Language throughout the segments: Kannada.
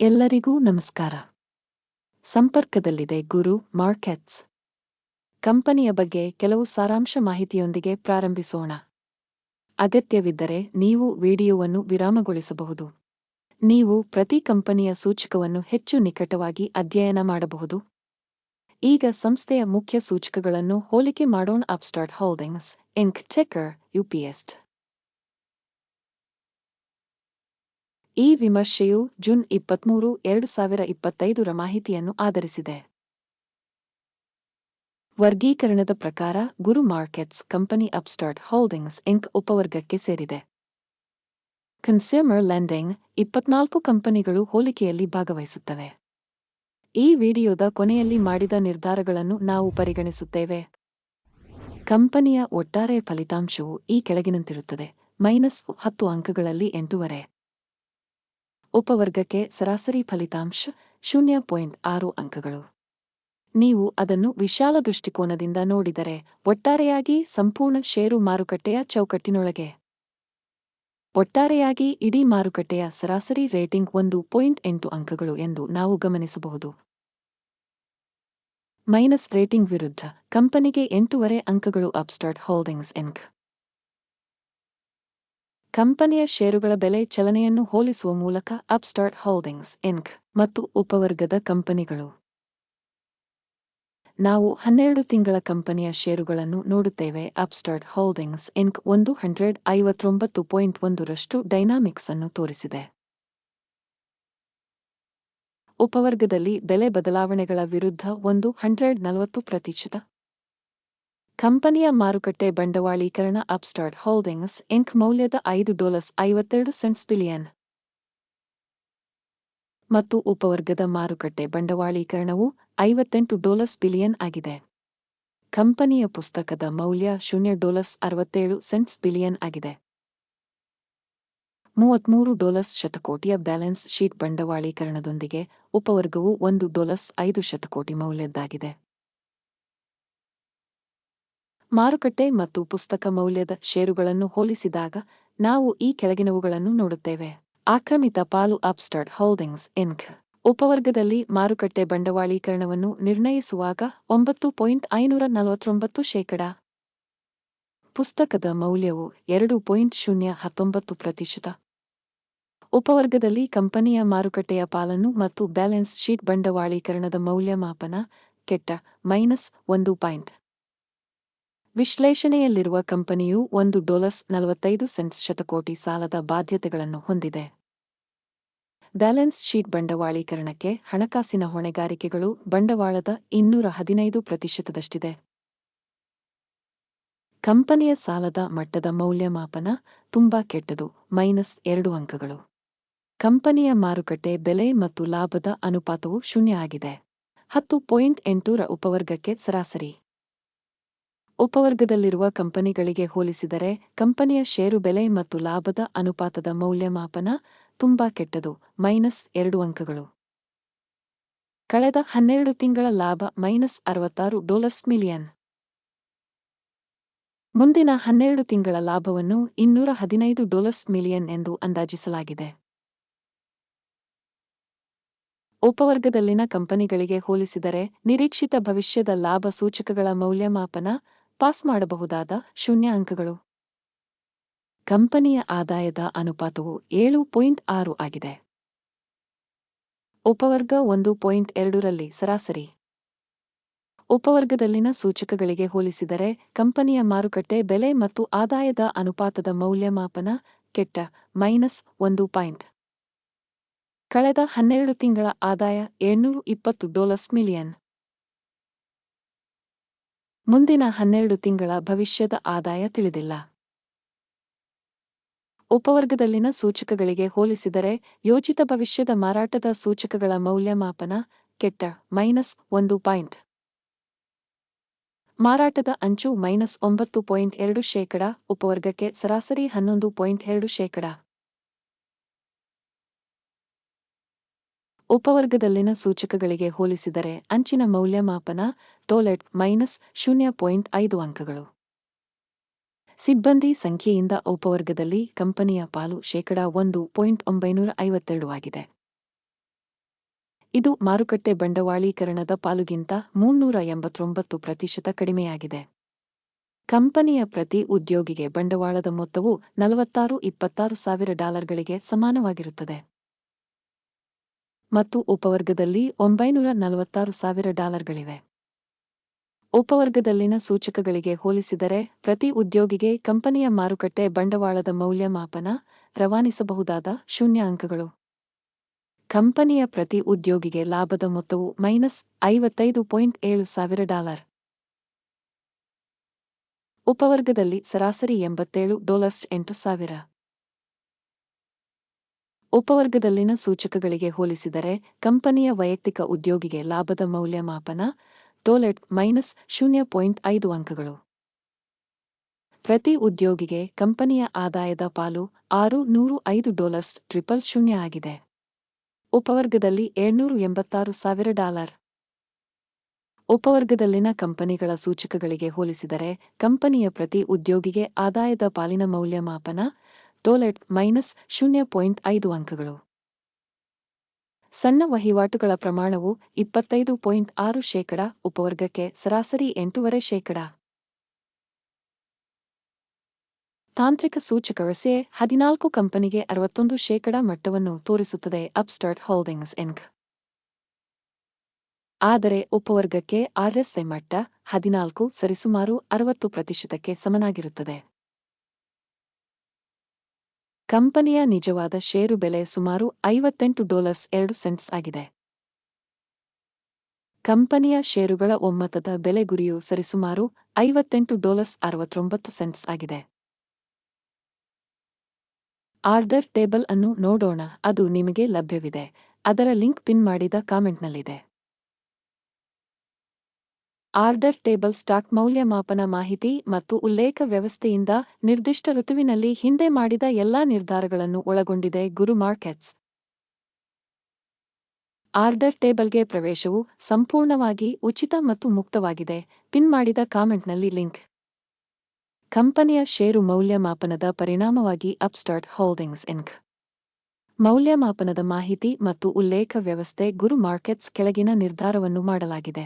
ಎಲ್ಲರಿಗೂ ನಮಸ್ಕಾರ. ಸಂಪರ್ಕದಲ್ಲಿದೆ ಗುರು ಮಾರ್ಕೆಟ್ಸ್ ಕಂಪನಿಯ ಬಗ್ಗೆ ಕೆಲವು ಸಾರಾಂಶ ಮಾಹಿತಿಯೊಂದಿಗೆ ಪ್ರಾರಂಭಿಸೋಣ. ಅಗತ್ಯವಿದ್ದರೆ ನೀವು ವಿಡಿಯೋವನ್ನು ವಿರಾಮಗೊಳಿಸಬಹುದು. ನೀವು ಪ್ರತಿ ಕಂಪನಿಯ ಸೂಚಕವನ್ನು ಹೆಚ್ಚು ನಿಕಟವಾಗಿ ಅಧ್ಯಯನ ಮಾಡಬಹುದು. ಈಗ ಸಂಸ್ಥೆಯ ಮುಖ್ಯ ಸೂಚಕಗಳನ್ನು ಹೋಲಿಕೆ ಮಾಡೋಣ. ಅಪ್ಸ್ಟಾರ್ಟ್ ಹೋಲ್ಡಿಂಗ್ಸ್ ಇಂಕ್ ಚೆಕರ್ ಯುಪಿಎಸ್ಟ್ ಈ ವಿಮರ್ಶೆಯು ಜೂನ್ ಇಪ್ಪತ್ಮೂರು, ಎರಡು ಸಾವಿರ ಇಪ್ಪತ್ತೈದರ ಮಾಹಿತಿಯನ್ನು ಆಧರಿಸಿದೆ. ವರ್ಗೀಕರಣದ ಪ್ರಕಾರ, ಗುರು markets company Upstart Holdings Inc ಉಪವರ್ಗಕ್ಕೆ ಸೇರಿದೆ. ಕನ್ಸ್ಯೂಮರ್ ಲೆಂಡಿಂಗ್ ಇಪ್ಪತ್ನಾಲ್ಕು ಕಂಪನಿಗಳು ಹೋಲಿಕೆಯಲ್ಲಿ ಭಾಗವಹಿಸುತ್ತವೆ. ಈ ವಿಡಿಯೋದ ಕೊನೆಯಲ್ಲಿ ಮಾಡಿದ ನಿರ್ಧಾರಗಳನ್ನು ನಾವು ಪರಿಗಣಿಸುತ್ತೇವೆ. ಕಂಪನಿಯ ಒಟ್ಟಾರೆ ಫಲಿತಾಂಶವು ಈ ಕೆಳಗಿನಂತಿರುತ್ತದೆ, ಮೈನಸ್ ಹತ್ತು ಅಂಕಗಳಲ್ಲಿ ಎಂಟೂವರೆ. ಉಪವರ್ಗಕ್ಕೆ ಸರಾಸರಿ ಫಲಿತಾಂಶ ಶೂನ್ಯ ಪಾಯಿಂಟ್ ಆರು ಅಂಕಗಳು. ನೀವು ಅದನ್ನು ವಿಶಾಲ ದೃಷ್ಟಿಕೋನದಿಂದ ನೋಡಿದರೆ ಒಟ್ಟಾರೆಯಾಗಿ ಸಂಪೂರ್ಣ ಷೇರು ಮಾರುಕಟ್ಟೆಯ ಚೌಕಟ್ಟಿನೊಳಗೆ. ಒಟ್ಟಾರೆಯಾಗಿ ಇಡೀ ಮಾರುಕಟ್ಟೆಯ ಸರಾಸರಿ ರೇಟಿಂಗ್ ಒಂದು ಪಾಯಿಂಟ್ ಎಂಟು ಅಂಕಗಳು ಎಂದು ನಾವು ಗಮನಿಸಬಹುದು. ಮೈನಸ್ ರೇಟಿಂಗ್ ವಿರುದ್ಧ ಕಂಪನಿಗೆ ಎಂಟೂವರೆ ಅಂಕಗಳು ಅಪ್ಸ್ಟಾರ್ಟ್ ಹೋಲ್ಡಿಂಗ್ಸ್ ಎನ್ಕ್ ಕಂಪನಿಯ ಷೇರುಗಳ ಬೆಲೆ ಚಲನೆಯನ್ನು ಹೋಲಿಸುವ ಮೂಲಕ ಅಪ್ಸ್ಟಾರ್ಟ್ ಹೋಲ್ಡಿಂಗ್ಸ್ ಇನ್ಕ್ ಮತ್ತು ಉಪವರ್ಗದ ಕಂಪನಿಗಳು. ನಾವು ಹನ್ನೆರಡು ತಿಂಗಳ ಕಂಪನಿಯ ಷೇರುಗಳನ್ನು ನೋಡುತ್ತೇವೆ. ಅಪ್ಸ್ಟಾರ್ಟ್ ಹೋಲ್ಡಿಂಗ್ಸ್ ಇನ್ಕ್ ಒಂದು ಹಂಡ್ರೆಡ್ ಐವತ್ತೊಂಬತ್ತು ಪಾಯಿಂಟ್ ಒಂದರಷ್ಟು ಡೈನಾಮಿಕ್ಸ್ ಅನ್ನು ತೋರಿಸಿದೆ. ಉಪವರ್ಗದಲ್ಲಿ ಬೆಲೆ ಬದಲಾವಣೆಗಳ ವಿರುದ್ಧ ಒಂದು ಹಂಡ್ರೆಡ್ ನಲವತ್ತು ಪ್ರತಿಶತ ಕಂಪನಿಯ ಮಾರುಕಟ್ಟೆ ಬಂಡವಾಳೀಕರಣ ಅಪ್ಸ್ಟಾರ್ಟ್ ಹೋಲ್ಡಿಂಗ್ಸ್ ಇಂಕ್ ಮೌಲ್ಯದ ಐದು ಡಾಲರ್ಸ್ ಐವತ್ತೆರಡು ಸೆಂಟ್ಸ್ ಬಿಲಿಯನ್. ಮತ್ತು ಉಪವರ್ಗದ ಮಾರುಕಟ್ಟೆ ಬಂಡವಾಳೀಕರಣವು ಐವತ್ತೆಂಟು ಡಾಲರ್ಸ್ ಬಿಲಿಯನ್ ಆಗಿದೆ. ಕಂಪನಿಯ ಪುಸ್ತಕದ ಮೌಲ್ಯ ಶೂನ್ಯ ಡಾಲರ್ಸ್ ಅರವತ್ತೇಳು ಸೆಂಟ್ಸ್ ಬಿಲಿಯನ್ ಆಗಿದೆ. ಮೂವತ್ಮೂರು ಡಾಲರ್ಸ್ ಶತಕೋಟಿಯ ಬ್ಯಾಲೆನ್ಸ್ ಶೀಟ್ ಬಂಡವಾಳೀಕರಣದೊಂದಿಗೆ ಉಪವರ್ಗವು ಒಂದು ಡಾಲರ್ಸ್ ಐದು ಶತಕೋಟಿ ಮೌಲ್ಯದ್ದಾಗಿದೆ. ಮಾರುಕಟ್ಟೆ ಮತ್ತು ಪುಸ್ತಕ ಮೌಲ್ಯದ ಷೇರುಗಳನ್ನು ಹೋಲಿಸಿದಾಗ ನಾವು ಈ ಕೆಳಗಿನವುಗಳನ್ನು ನೋಡುತ್ತೇವೆ. ಆಕ್ರಮಿತ ಪಾಲು ಅಪ್ಸ್ಟರ್ಡ್ ಹೋಲ್ಡಿಂಗ್ಸ್, ಇನ್ಕ್. ಉಪವರ್ಗದಲ್ಲಿ ಮಾರುಕಟ್ಟೆ ಬಂಡವಾಳೀಕರಣವನ್ನು ನಿರ್ಣಯಿಸುವಾಗ ಒಂಬತ್ತು ಪಾಯಿಂಟ್ ಐನೂರ ನಲವತ್ತೊಂಬತ್ತು ಶೇಕಡ. ಪುಸ್ತಕದ ಮೌಲ್ಯವು ಎರಡು ಪಾಯಿಂಟ್ ಶೂನ್ಯ ಹತ್ತೊಂಬತ್ತು ಪ್ರತಿಶತ. ಉಪವರ್ಗದಲ್ಲಿ ಕಂಪನಿಯ ಮಾರುಕಟ್ಟೆಯ ಪಾಲನ್ನು ಮತ್ತು ಬ್ಯಾಲೆನ್ಸ್ ಶೀಟ್ ಬಂಡವಾಳೀಕರಣದ ಮೌಲ್ಯಮಾಪನ ಕೆಟ್ಟ ಮೈನಸ್ ಒಂದು ಪಾಯಿಂಟ್. ವಿಶ್ಲೇಷಣೆಯಲ್ಲಿರುವ ಕಂಪನಿಯು ಒಂದು ಡಾಲರ್ಸ್ ನಲವತ್ತೈದು ಸೆಂಟ್ಸ್ ಶತಕೋಟಿ ಸಾಲದ ಬಾಧ್ಯತೆಗಳನ್ನು ಹೊಂದಿದೆ. ಬ್ಯಾಲೆನ್ಸ್ ಶೀಟ್ ಬಂಡವಾಳೀಕರಣಕ್ಕೆ ಹಣಕಾಸಿನ ಹೊಣೆಗಾರಿಕೆಗಳು ಬಂಡವಾಳದ ಇನ್ನೂರ ಹದಿನೈದು ಪ್ರತಿಶತದಷ್ಟಿದೆ. ಕಂಪನಿಯ ಸಾಲದ ಮಟ್ಟದ ಮೌಲ್ಯಮಾಪನ ತುಂಬಾ ಕೆಟ್ಟದು, ಮೈನಸ್ ಎರಡು ಅಂಕಗಳು. ಕಂಪನಿಯ ಮಾರುಕಟ್ಟೆ ಬೆಲೆ ಮತ್ತು ಲಾಭದ ಅನುಪಾತವು ಶೂನ್ಯ ಆಗಿದೆ. ಹತ್ತು ಪಾಯಿಂಟ್ ಎಂಟೂರ ಉಪವರ್ಗಕ್ಕೆ ಸರಾಸರಿ. ಉಪವರ್ಗದಲ್ಲಿರುವ ಕಂಪನಿಗಳಿಗೆ ಹೋಲಿಸಿದರೆ, ಕಂಪನಿಯ ಷೇರು ಬೆಲೆ ಮತ್ತು ಲಾಭದ ಅನುಪಾತದ ಮೌಲ್ಯಮಾಪನ ತುಂಬಾ ಕೆಟ್ಟದು, ಮೈನಸ್ ಎರಡು ಅಂಕಗಳು. ಕಳೆದ ಹನ್ನೆರಡು ತಿಂಗಳ ಲಾಭ ಮೈನಸ್ ಅರವತ್ತಾರು ಡಾಲರ್ಸ್ ಮಿಲಿಯನ್. ಮುಂದಿನ ಹನ್ನೆರಡು ತಿಂಗಳ ಲಾಭವನ್ನು ಇನ್ನೂರ ಹದಿನೈದು ಡಾಲರ್ಸ್ ಮಿಲಿಯನ್ ಎಂದು ಅಂದಾಜಿಸಲಾಗಿದೆ. ಉಪವರ್ಗದಲ್ಲಿನ ಕಂಪನಿಗಳಿಗೆ ಹೋಲಿಸಿದರೆ, ನಿರೀಕ್ಷಿತ ಭವಿಷ್ಯದ ಲಾಭ ಸೂಚಕಗಳ ಮೌಲ್ಯಮಾಪನ ಪಾಸ್ ಮಾಡಬಹುದಾದ ಶೂನ್ಯ ಅಂಕಗಳು. ಕಂಪನಿಯ ಆದಾಯದ ಅನುಪಾತವು ಏಳು ಪಾಯಿಂಟ್ ಆರು ಆಗಿದೆ. ಉಪವರ್ಗ ಒಂದು ಪಾಯಿಂಟ್ ಎರಡರಲ್ಲಿ ಸರಾಸರಿ. ಉಪವರ್ಗದಲ್ಲಿನ ಸೂಚಕಗಳಿಗೆ ಹೋಲಿಸಿದರೆ ಕಂಪನಿಯ ಮಾರುಕಟ್ಟೆ ಬೆಲೆ ಮತ್ತು ಆದಾಯದ ಅನುಪಾತದ ಮೌಲ್ಯಮಾಪನ ಕೆಟ್ಟ ಮೈನಸ್ ಒಂದು ಪಾಯಿಂಟ್. ಕಳೆದ ಹನ್ನೆರಡು ತಿಂಗಳ ಆದಾಯ ಏಳ್ನೂರು ಇಪ್ಪತ್ತು ಡಾಲರ್ಸ್ ಮಿಲಿಯನ್. ಮುಂದಿನ ಹನ್ನೆರಡು ತಿಂಗಳ ಭವಿಷ್ಯದ ಆದಾಯ ತಿಳಿದಿಲ್ಲ. ಉಪವರ್ಗದಲ್ಲಿನ ಸೂಚಕಗಳಿಗೆ ಹೋಲಿಸಿದರೆ ಯೋಜಿತ ಭವಿಷ್ಯದ ಮಾರಾಟದ ಸೂಚಕಗಳ ಮೌಲ್ಯಮಾಪನ ಕೆಟ್ಟ ಮೈನಸ್ ಒಂದು ಪಾಯಿಂಟ್. ಮಾರಾಟದ ಅಂಚು ಮೈನಸ್ ಒಂಬತ್ತು ಪಾಯಿಂಟ್ ಎರಡು ಶೇಕಡ, ಉಪವರ್ಗಕ್ಕೆ ಸರಾಸರಿ ಹನ್ನೊಂದು ಪಾಯಿಂಟ್ ಎರಡು ಶೇಕಡ. ಉಪವರ್ಗದಲ್ಲಿನ ಸೂಚಕಗಳಿಗೆ ಹೋಲಿಸಿದರೆ ಅಂಚಿನ ಮೌಲ್ಯಮಾಪನ ಟೋಲೆಟ್ ಮೈನಸ್ ಶೂನ್ಯ ಪಾಯಿಂಟ್ ಐದು ಅಂಕಗಳು. ಸಿಬ್ಬಂದಿ ಸಂಖ್ಯೆಯಿಂದ ಉಪವರ್ಗದಲ್ಲಿ ಕಂಪನಿಯ ಪಾಲು ಶೇಕಡ ಒಂದು ಪಾಯಿಂಟ್ ಒಂಬೈನೂರ ಐವತ್ತೆರಡು ಆಗಿದೆ. ಇದು ಮಾರುಕಟ್ಟೆ ಬಂಡವಾಳೀಕರಣದ ಪಾಲುಗಿಂತ ಮುನ್ನೂರ ಎಂಬತ್ತೊಂಬತ್ತು ಪ್ರತಿಶತ ಕಡಿಮೆಯಾಗಿದೆ. ಕಂಪನಿಯ ಪ್ರತಿ ಉದ್ಯೋಗಿಗೆ ಬಂಡವಾಳದ ಮೊತ್ತವು ನಲವತ್ತಾರು, ಇಪ್ಪತ್ತಾರು ಸಾವಿರ ಡಾಲರ್ಗಳಿಗೆ ಸಮಾನವಾಗಿರುತ್ತದೆ. ಮತ್ತು ಉಪವರ್ಗದಲ್ಲಿ ಒಂಬೈನೂರ ನಲವತ್ತಾರು ಸಾವಿರ ಡಾಲರ್ಗಳಿವೆ. ಉಪವರ್ಗದಲ್ಲಿನ ಸೂಚಕಗಳಿಗೆ ಹೋಲಿಸಿದರೆ, ಪ್ರತಿ ಉದ್ಯೋಗಿಗೆ ಕಂಪನಿಯ ಮಾರುಕಟ್ಟೆ ಬಂಡವಾಳದ ಮೌಲ್ಯಮಾಪನ ರವಾನಿಸಬಹುದಾದ ಶೂನ್ಯ ಅಂಕಗಳು ಕಂಪನಿಯ ಪ್ರತಿ ಉದ್ಯೋಗಿಗೆ ಲಾಭದ ಮೊತ್ತವು ಮೈನಸ್ ಐವತ್ತೈದು ಪಾಯಿಂಟ್ ಏಳು ಸಾವಿರ ಡಾಲರ್. ಉಪವರ್ಗದಲ್ಲಿ ಸರಾಸರಿ ಎಂಬತ್ತೇಳು ಡಾಲರ್ಸ್ ಎಂಟು ಸಾವಿರ. ಉಪವರ್ಗದಲ್ಲಿನ ಸೂಚಕಗಳಿಗೆ ಹೋಲಿಸಿದರೆ ಕಂಪನಿಯ ವೈಯಕ್ತಿಕ ಉದ್ಯೋಗಿಗೆ ಲಾಭದ ಮೌಲ್ಯಮಾಪನ ಟೋಲೆಟ್ ಮೈನಸ್ ಶೂನ್ಯ ಪಾಯಿಂಟ್ ಐದು ಅಂಕಗಳು. ಪ್ರತಿ ಉದ್ಯೋಗಿಗೆ ಕಂಪನಿಯ ಆದಾಯದ ಪಾಲು ಆರು ನೂರು ಐದು ಡಾಲರ್ಸ್ ಟ್ರಿಪಲ್ ಶೂನ್ಯ ಆಗಿದೆ. ಉಪವರ್ಗದಲ್ಲಿ ಏಳ್ನೂರು ಎಂಬತ್ತಾರು ಸಾವಿರ ಡಾಲರ್. ಉಪವರ್ಗದಲ್ಲಿನ ಕಂಪನಿಗಳ ಸೂಚಕಗಳಿಗೆ ಹೋಲಿಸಿದರೆ ಕಂಪನಿಯ ಪ್ರತಿ ಉದ್ಯೋಗಿಗೆ ಆದಾಯದ ಪಾಲಿನ ಮೌಲ್ಯಮಾಪನ ಟೋಲೆಟ್ ಮೈನಸ್ ಶೂನ್ಯ ಪಾಯಿಂಟ್ ಐದು ಅಂಕಗಳು. ಸಣ್ಣ ವಹಿವಾಟುಗಳ ಪ್ರಮಾಣವು ಇಪ್ಪತ್ತೈದು ಪಾಯಿಂಟ್ ಆರು ಶೇಕಡ, ಉಪವರ್ಗಕ್ಕೆ ಸರಾಸರಿ ಎಂಟೂವರೆ ಶೇಕಡ. ತಾಂತ್ರಿಕ ಸೂಚಕವಸೆ ಹದಿನಾಲ್ಕು ಕಂಪನಿಗೆ ಅರವತ್ತೊಂದು ಶೇಕಡ ಮಟ್ಟವನ್ನು ತೋರಿಸುತ್ತದೆ ಅಪ್ಸ್ಟರ್ಟ್ ಹೋಲ್ಡಿಂಗ್ಸ್ ಎನ್ಕ್ ಆದರೆ ಉಪವರ್ಗಕ್ಕೆ ಆರ್ಎಸ್ಐ ಮಟ್ಟ ಹದಿನಾಲ್ಕು ಸರಿಸುಮಾರು ಅರವತ್ತು ಪ್ರತಿಶತಕ್ಕೆ ಸಮನಾಗಿರುತ್ತದೆ. ಕಂಪನಿಯ ನಿಜವಾದ ಷೇರು ಬೆಲೆ ಸುಮಾರು ಐವತ್ತೆಂಟು ಡಾಲರ್ಸ್ ಎರಡು ಸೆಂಟ್ಸ್ ಆಗಿದೆ. ಕಂಪನಿಯ ಷೇರುಗಳ ಒಮ್ಮತದ ಬೆಲೆ ಗುರಿಯು ಸರಿಸುಮಾರು ಐವತ್ತೆಂಟು ಡಾಲರ್ಸ್ ಅರವತ್ತೊಂಬತ್ತು ಸೆಂಟ್ಸ್ ಆಗಿದೆ. ಆರ್ಡರ್ ಟೇಬಲ್ ಅನ್ನು ನೋಡೋಣ, ಅದು ನಿಮಗೆ ಲಭ್ಯವಿದೆ. ಅದರ ಲಿಂಕ್ ಪಿನ್ ಮಾಡಿದ ಕಾಮೆಂಟ್ನಲ್ಲಿದೆ. ಆರ್ಡರ್ ಟೇಬಲ್ ಸ್ಟಾಕ್ ಮೌಲ್ಯಮಾಪನ ಮಾಹಿತಿ ಮತ್ತು ಉಲ್ಲೇಖ ವ್ಯವಸ್ಥೆಯಿಂದ ನಿರ್ದಿಷ್ಟ ಋತುವಿನಲ್ಲಿ ಹಿಂದೆ ಮಾಡಿದ ಎಲ್ಲಾ ನಿರ್ಧಾರಗಳನ್ನು ಒಳಗೊಂಡಿದೆ, ಗುರು ಮಾರ್ಕೆಟ್ಸ್ ಆರ್ಡರ್ ಟೇಬಲ್ಗೆ ಪ್ರವೇಶವು ಸಂಪೂರ್ಣವಾಗಿ ಉಚಿತ ಮತ್ತು ಮುಕ್ತವಾಗಿದೆ, ಪಿನ್ ಮಾಡಿದ ಕಾಮೆಂಟ್ನಲ್ಲಿ ಲಿಂಕ್. ಕಂಪನಿಯ ಷೇರು ಮೌಲ್ಯಮಾಪನದ ಪರಿಣಾಮವಾಗಿ ಅಪ್ಸ್ಟಾರ್ಟ್ ಹೋಲ್ಡಿಂಗ್ಸ್ ಇಂಕ್ ಮೌಲ್ಯಮಾಪನದ ಮಾಹಿತಿ ಮತ್ತು ಉಲ್ಲೇಖ ವ್ಯವಸ್ಥೆ, ಗುರು ಮಾರ್ಕೆಟ್ಸ್ ಕೆಳಗಿನ ನಿರ್ಧಾರವನ್ನು ಮಾಡಲಾಗಿದೆ.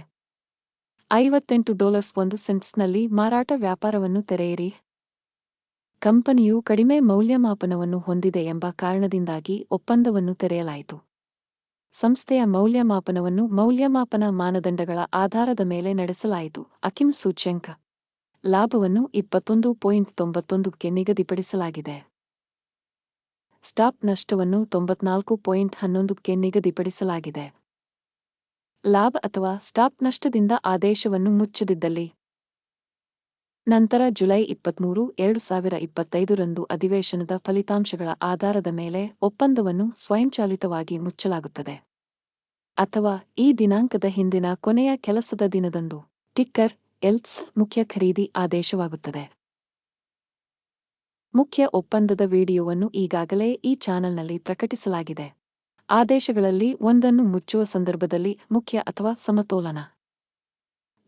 ಐವತ್ತೆಂಟು ಡಾಲರ್ಸ್ ಒಂದು ಸೆಂಟ್ಸ್ನಲ್ಲಿ ಮಾರಾಟ ವ್ಯಾಪಾರವನ್ನು ತೆರೆಯಿರಿ. ಕಂಪನಿಯು ಕಡಿಮೆ ಮೌಲ್ಯಮಾಪನವನ್ನು ಹೊಂದಿದೆ ಎಂಬ ಕಾರಣದಿಂದಾಗಿ ಒಪ್ಪಂದವನ್ನು ತೆರೆಯಲಾಯಿತು. ಸಂಸ್ಥೆಯ ಮೌಲ್ಯಮಾಪನವನ್ನು ಮೌಲ್ಯಮಾಪನ ಮಾನದಂಡಗಳ ಆಧಾರದ ಮೇಲೆ ನಡೆಸಲಾಯಿತು ಅಕಿಂ ಸೂಚ್ಯಂಕ. ಲಾಭವನ್ನು ಇಪ್ಪತ್ತೊಂದು ಪಾಯಿಂಟ್ ತೊಂಬತ್ತೊಂದಕ್ಕೆ ನಿಗದಿಪಡಿಸಲಾಗಿದೆ. ಸ್ಟಾಪ್ ನಷ್ಟವನ್ನು ತೊಂಬತ್ನಾಲ್ಕು ಪಾಯಿಂಟ್ ಹನ್ನೊಂದಕ್ಕೆ ನಿಗದಿಪಡಿಸಲಾಗಿದೆ. ಲಾಭ ಅಥವಾ ಸ್ಟಾಪ್ ನಷ್ಟದಿಂದ ಆದೇಶವನ್ನು ಮುಚ್ಚದಿದ್ದಲ್ಲಿ. ನಂತರ ಜುಲೈ ಇಪ್ಪತ್ಮೂರು, ಎರಡು ಸಾವಿರ ಇಪ್ಪತ್ತೈದರಂದು ಅಧಿವೇಶನದ ಫಲಿತಾಂಶಗಳ ಆಧಾರದ ಮೇಲೆ ಒಪ್ಪಂದವನ್ನು ಸ್ವಯಂಚಾಲಿತವಾಗಿ ಮುಚ್ಚಲಾಗುತ್ತದೆ. ಅಥವಾ ಈ ದಿನಾಂಕದ ಹಿಂದಿನ ಕೊನೆಯ ಕೆಲಸದ ದಿನದಂದು ಟಿಕ್ಕರ್ ಎಲ್ಸ್ ಮುಖ್ಯ ಖರೀದಿ ಆದೇಶವಾಗುತ್ತದೆ. ಮುಖ್ಯ ಒಪ್ಪಂದದ ವಿಡಿಯೋವನ್ನು ಈಗಾಗಲೇ ಈ ಚಾನೆಲ್ನಲ್ಲಿ ಪ್ರಕಟಿಸಲಾಗಿದೆ. ಆದೇಶಗಳಲ್ಲಿ ಒಂದನ್ನು ಮುಚ್ಚುವ ಸಂದರ್ಭದಲ್ಲಿ ಮುಖ್ಯ ಅಥವಾ ಸಮತೋಲನ.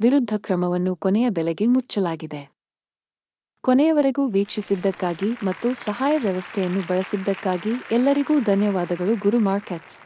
ವಿರುದ್ಧ ಕ್ರಮವನ್ನು ಕೊನೆಯ ಬೆಲೆಗೆ ಮುಚ್ಚಲಾಗಿದೆ. ಕೊನೆಯವರೆಗೂ ವೀಕ್ಷಿಸಿದ್ದಕ್ಕಾಗಿ ಮತ್ತು ಸಹಾಯ ವ್ಯವಸ್ಥೆಯನ್ನು ಬಳಸಿದ್ದಕ್ಕಾಗಿ ಎಲ್ಲರಿಗೂ ಧನ್ಯವಾದಗಳು ಗುರು ಮಾರ್ಕೆಟ್ಸ್.